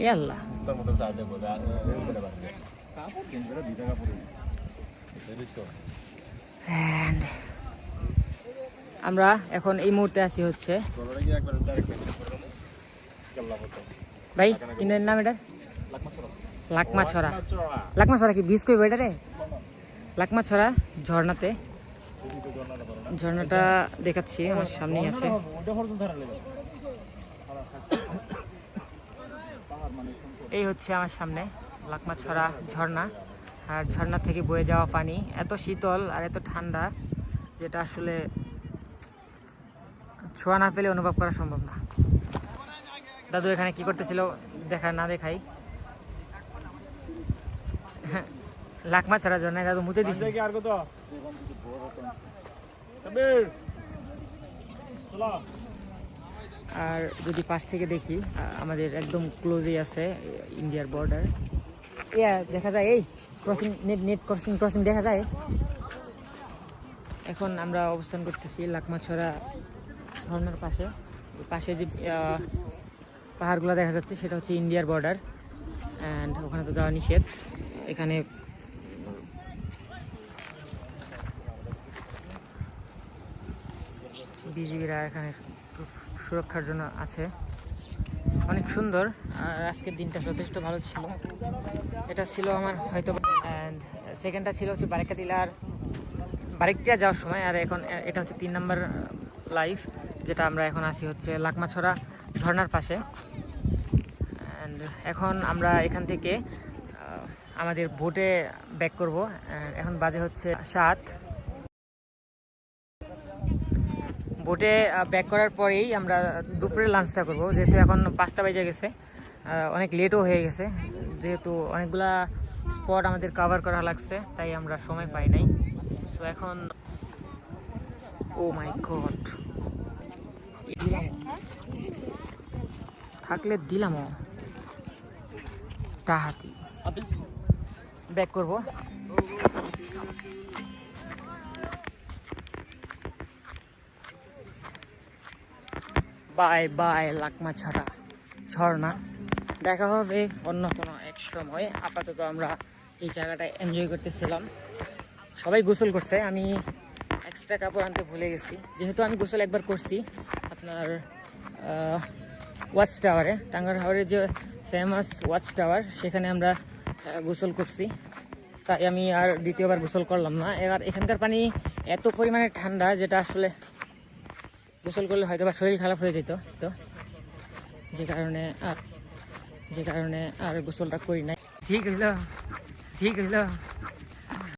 এ আল্লাহ করবে আমরা এখন এই মুহূর্তে আছি হচ্ছে ভাই কিনের নাম এটা? লাকমা ছড়া লাকমা ছড়া কি বীজ কইব এটা রে? লাকমা ছড়া ঝর্ণাতে। ঝর্ণাটা দেখাচ্ছি, আমার সামনেই আছে। এই হচ্ছে আমার সামনে লাকমা ছড়া ঝর্ণা। আর ঝর্ণা থেকে বয়ে যাওয়া পানি। এত শীতল আর এত ঠান্ডা যেটা আসলে ছোঁয়া না পেলে অনুভব করা সম্ভব না। দাদু এখানে কি করতেছিল দেখা না দেখাই? লাকমা ছড়া ঝর্ণায় দাদু মুতে দিছে। আর আর যদি পাশ থেকে দেখি আমাদের একদম ক্লোজেই আছে ইন্ডিয়ার বর্ডার ইয়া, দেখা যায় এই crossing net net crossing crossing দেখা যায়? এখন আমরা অবস্থান করতেছি লাকমাছড়া ঝর্ণার পাশে। পাশে যে পাহাড়গুলো দেখা যাচ্ছে, সেটা হচ্ছে ইন্ডিয়ার বর্ডার অ্যান্ড ওখানে তো যাওয়া নিষেধ। এখানে বিজিবিরা এখানে সুরক্ষার জন্য আছে। অনেক সুন্দর, আর আজকের দিনটা যথেষ্ট ভালো ছিল। এটা ছিল আমার হয়তো অ্যান্ড সেকেন্ডটা ছিল হচ্ছে বারেকাতিলার বারেকটিয়া যাওয়ার সময়, আর এখন এটা হচ্ছে তিন নম্বর লাইফ যেটা আমরা এখন আছি হচ্ছে লাকমাছড়া ঝর্ণার পাশে। অ্যান্ড এখন আমরা এখান থেকে আমাদের বোটে ব্যাক করব। এখন বাজে হচ্ছে সাত। বোটে ব্যাক করার পরেই আমরা দুপুরে লাঞ্চটা করব। যেহেতু এখন পাঁচটা বেজে গেছে অনেক লেটও হয়ে গেছে। যেহেতু অনেকগুলা স্পট আমাদের কভার করা লাগছে, তাই আমরা সময় পাই নাই। সো এখন ও মাই গড থাকলে দিলামও টাহাতি ব্যাক করব। বাই বাই লাকমা ছাড়া ঝর্ণা। দেখা হবে অন্য কোনো এক সময়। আপাতত আমরা এই জায়গাটায় এনজয় করতেছিলাম। সবাই গোসল করছে। আমি এক্সট্রা কাপড় আনতে ভুলে গেছি। যেহেতু আমি গোসল একবার করছি আপনার ওয়াচ টাওয়ারে টাঙ্গার হাওয়ারের যে ফেমাস ওয়াচ টাওয়ার সেখানে আমরা গোসল করছি। তাই আমি আর দ্বিতীয়বার গোসল করলাম না। এবার এখানকার পানি এত পরিমাণে ঠান্ডা, যেটা আসলে গোসল করলে হয়তো বা শরীর খারাপ হয়ে যেত, তো যে কারণে আর যে কারণে আর গোসলটা করি নাই। ঠিক হইল ঠিক হইল।